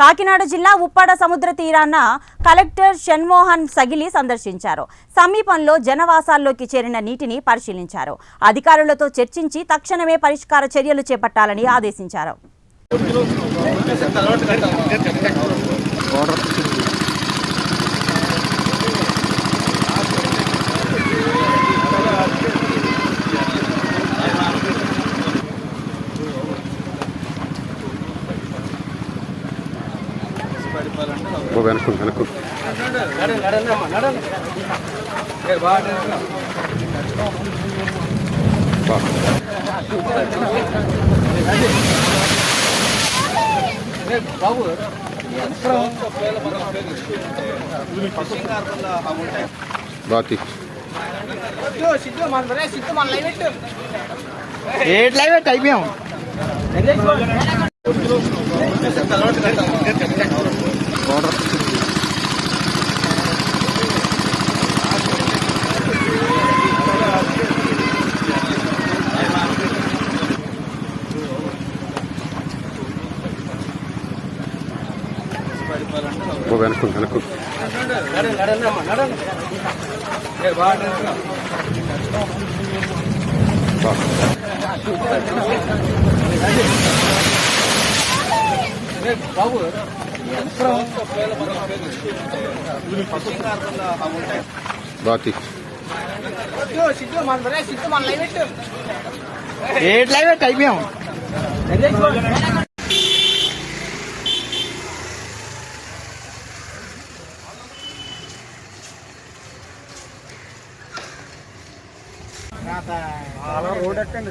కాకినాడ జిల్లా ఉప్పాడ సముద్ర తీరాన కలెక్టర్ షణ్మోహన్ సగిలి సందర్శించారు. సమీపంలో జనవాసాల్లోకి చేరిన నీటిని పరిశీలించారు. అధికారులతో చర్చించి తక్షణమే పరిష్కార చర్యలు చేపట్టాలని ఆదేశించారు. వెనక్కు వెనక్కు బా. బాతి ఏట్ లైవ్ అయిపోయాం ఓ వెనక్కు వెనక్కు బా. బాతి. ఏట్ లైవ్ అయిపోయాం రోడ్ ఎక్కండి.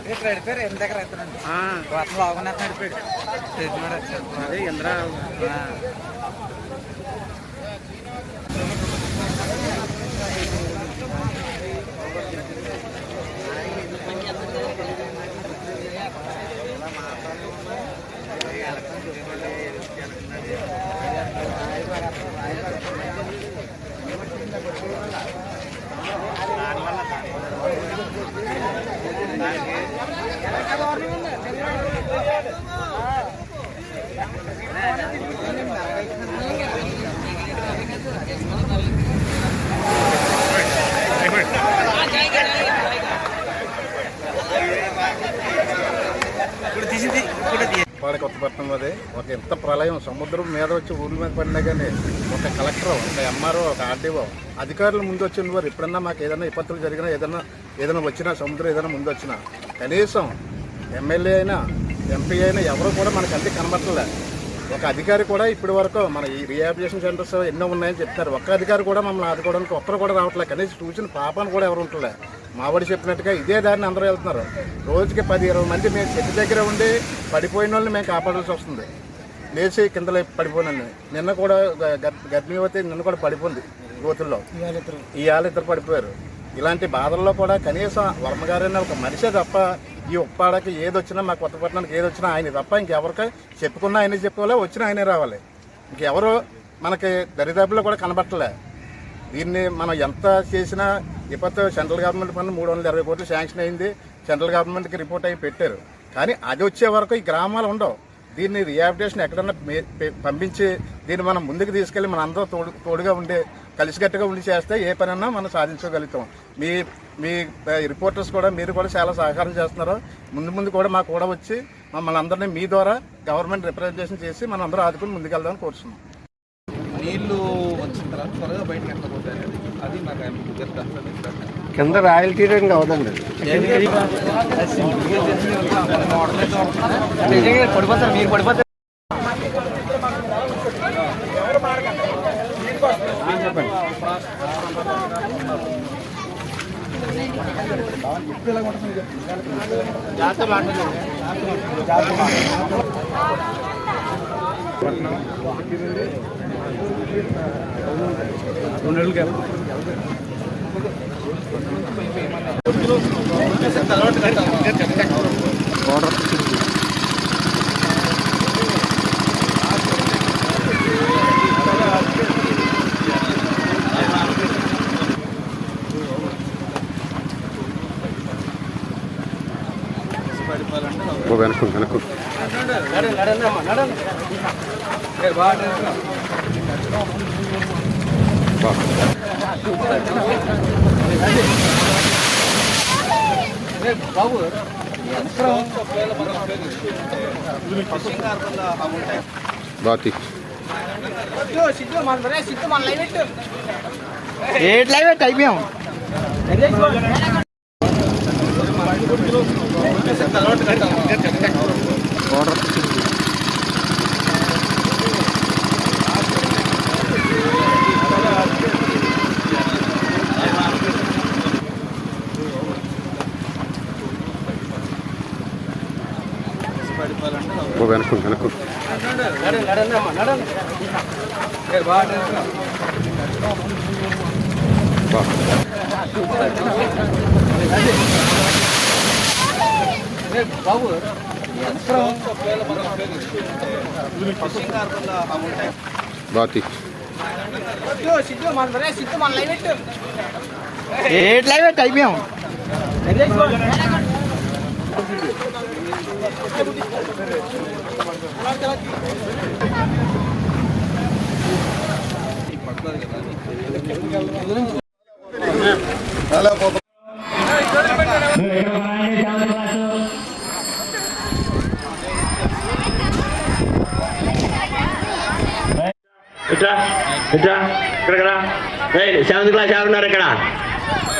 కథకి నడిపారు ఎంత దగ్గర ఎత్తున్నాడు వర్షం బాగున్నా నడిపాడు. అదే ఇంద్ర. వాడ కొత్తపట్నం అది. ఒక ఇంత ప్రళయం సముద్రం మీద వచ్చి ఊర్ల మీద పడినా కానీ ఒక కలెక్టర్ ఒక ఎంఆర్ఓ ఒక ఆర్డీఓ అధికారులు ముందు వచ్చిన వారు. ఎప్పుడన్నా మాకు ఏదైనా విపత్తులు జరిగినా ఏదైనా ఏదైనా వచ్చినా సముద్రం ఏదైనా ముందు వచ్చినా కనీసం ఎమ్మెల్యే అయినా ఎంపీ అయినా ఎవరు కూడా మనకు అంతే కనబట్టలే ఒక అధికారి కూడా ఇప్పటి వరకు మన ఈ రీహాబిలిటేషన్ సెంటర్స్ ఎన్నో ఉన్నాయని చెప్తారు. ఒక్క అధికారి కూడా మమ్మల్ని ఆదుకోవడానికి ఒక్కరు కూడా రావట్లేదు కనీసం చూసిన పాపాన్ని కూడా ఎవరు ఉంటలే. మావాడు చెప్పినట్టుగా ఇదే దారిని అందరూ వెళ్తున్నారు. రోజుకి పది ఇరవై మంది మేము చెట్టు దగ్గర ఉండి పడిపోయిన వాళ్ళని మేము కాపాడాల్సి వస్తుంది. లేచి కింద లే- పడిపోయిన నిన్న కూడా గర్భిణీవతి నిన్న కూడా పడిపోయింది గోతుల్లో. ఇవాళ ఇద్దరు పడిపోయారు. ఇలాంటి బాధల్లో కూడా కనీసం వర్మ గారైనా ఒక మనిషే తప్ప ఈ ఉప్పాడకి ఏది వచ్చినా మా కొత్తపట్నానికి ఏది వచ్చినా ఆయన తప్ప ఇంకెవరికి చెప్పుకున్నా ఆయనే చెప్పుకోలే వచ్చినా ఆయనే రావాలి. ఇంకెవరు మనకి దరిదాపుల్లో కూడా కనబట్టలే. దీన్ని మనం ఎంత చేసినా ఇప్పటితో సెంట్రల్ గవర్నమెంట్ పన్ను మూడు వందల ఇరవై కోట్లు శాంక్షన్ అయింది. సెంట్రల్ గవర్నమెంట్కి రిపోర్ట్ అయ్యి పెట్టారు. కానీ అది వచ్చే వరకు ఈ గ్రామాలు ఉండవు. దీన్ని రియాబిటేషన్ ఎక్కడన్నా పంపించి దీన్ని మనం ముందుకు తీసుకెళ్ళి మన అందరూ తోడు తోడుగా ఉండి కలిసికట్టుగా ఉండి చేస్తే ఏ పనైనా మనం సాధించగలుగుతాం. మీ మీ రిపోర్టర్స్ కూడా మీరు కూడా చాలా సహకారం చేస్తున్నారు. ముందు ముందు కూడా మాకు కూడా వచ్చి మమ్మల్ని అందరినీ మీ ద్వారా గవర్నమెంట్ రిప్రజెంటేషన్ చేసి మనం అందరూ ఆదుకుని ముందుకెళ్దామని కోరుతున్నాం నీళ్ళు వచ్చిన తర్వాత త్వరగా బయటకు ఎత్తపోతాయి అది నాకు ఆయన కుదరదు కింద రాయల్ తీయడానికి అవదండి పడిపోతారు రెండు గ్యాప్ ఓ వెనక్కు వెనక్కు బా బాబు బాతి. ఏట్ లైవ్ పెట్టి అయిపోయాం. వెనక్కు వెనక్కు బాబు బాతి. ఏట్ లైవ్ అయిపోయాం. ఇట్రా ఇట్రా ఇక్కడ సెవెంత్ క్లాస్ ఎవరున్నారు ఇక్కడ?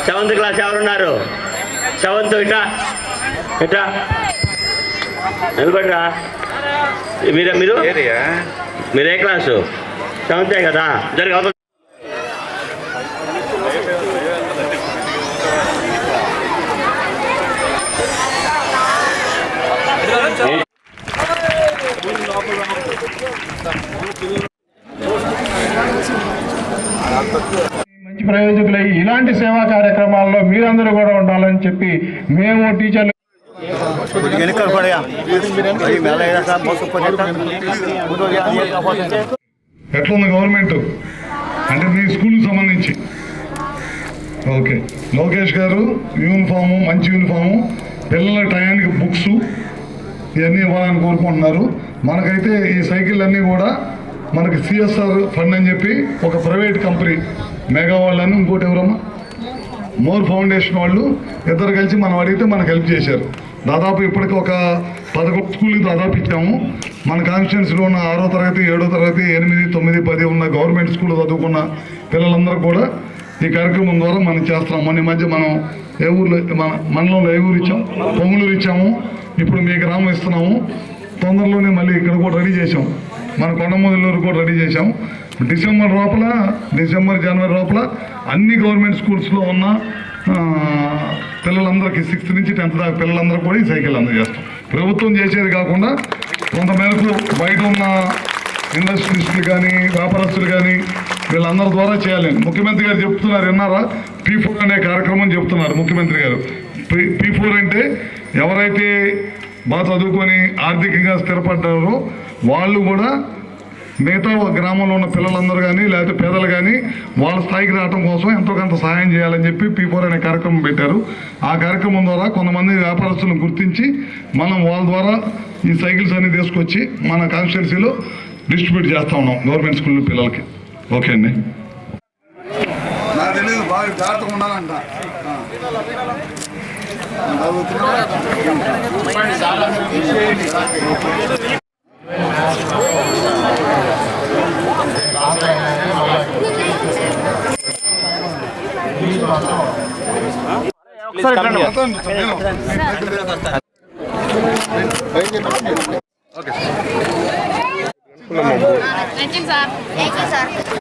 సెవెంత్ క్లాస్ ఎవరున్నారు సెవెంత్ ఇట్రా ఇట్రా. నిలబడిరా. మీరు మీరు? మీరు ఏ క్లాసు? సెవెంతే కదా? జరిగి అవతల మంచి ప్రయోజకులై ఇలాంటి సేవా కార్యక్రమాల్లో మీరందరూ కూడా ఉండాలని చెప్పి మేము టీచర్లు ఎట్లుంది గవర్నమెంట్? అంటే మీ స్కూల్కి సంబంధించి. ఓకే. లోకేష్ గారు యూనిఫాము మంచి యూనిఫాము పిల్లల టయానికి బుక్స్ ఇవన్నీ ఇవ్వాలని కోరుకుంటున్నారు. మనకైతే ఈ సైకిల్ అన్నీ కూడా మనకి సిఎస్ఆర్ ఫండ్ అని చెప్పి ఒక ప్రైవేట్ కంపెనీ మెగా వాళ్ళని ఇంకోటి ఎవరమ్మా? మోర్ ఫౌండేషన్ వాళ్ళు ఇద్దరు కలిసి మనం అడిగితే మనకు హెల్ప్ చేశారు. దాదాపు ఇప్పటికి ఒక పదకొండు స్కూల్కి దాదాపు ఇచ్చాము. మన కాన్స్టిట్యున్సీలో ఉన్న ఆరో తరగతి ఏడో తరగతి ఎనిమిది తొమ్మిది పది ఉన్న గవర్నమెంట్ స్కూల్ చదువుకున్న పిల్లలందరూ కూడా ఈ కార్యక్రమం ద్వారా మనం చేస్తున్నాం. మొన్న ఈ మధ్య మనం ఏ ఊర్లో మన మండలంలో ఏ ఊరు ఇచ్చాం? పొంగులూరు ఇచ్చాము. ఇప్పుడు మీ గ్రామం ఇస్తున్నాము. తొందరలోనే మళ్ళీ ఇక్కడ కూడా రెడీ చేసాం మన కొండమూదలూరు కూడా రెడీ చేసాం డిసెంబర్ లోపల డిసెంబర్ జనవరి లోపల అన్ని గవర్నమెంట్ స్కూల్స్లో ఉన్న పిల్లలందరికీ సిక్స్త్ నుంచి టెన్త్ దాకా పిల్లలందరూ కూడా ఈ సైకిల్ అందజేస్తాం. ప్రభుత్వం చేసేది కాకుండా కొంత మేరకు బయట ఉన్న ఇండస్ట్రీస్లు కానీ వ్యాపారస్తులు కానీ వీళ్ళందరి ద్వారా చేయాలి. ముఖ్యమంత్రి గారు చెప్తున్నారు విన్నారా? పీ ఫోర్ అనే కార్యక్రమం చెప్తున్నారు ముఖ్యమంత్రి గారు. పీ ఫోర్ అంటే ఎవరైతే బాగా చదువుకొని ఆర్థికంగా స్థిరపడ్డారో వాళ్ళు కూడా మిగతా గ్రామంలో ఉన్న పిల్లలందరూ కానీ లేకపోతే పేదలు కానీ వాళ్ళ స్థాయికి రావడం కోసం ఎంతో కొంత సహాయం చేయాలని చెప్పి పీ ఫోర్ అనే కార్యక్రమం పెట్టారు. ఆ కార్యక్రమం ద్వారా కొంతమంది వ్యాపారస్తులను గుర్తించి మనం వాళ్ళ ద్వారా ఈ సైకిల్స్ అన్ని తీసుకొచ్చి మన కాన్స్టిట్యున్సీలో డిస్ట్రిబ్యూట్ చేస్తా ఉన్నాం గవర్నమెంట్ స్కూల్ పిల్లలకి. ఓకే అండి. నాకు తెలియదు బాగా జాగ్రత్తగా ఉండాలంట. Sir thank you sir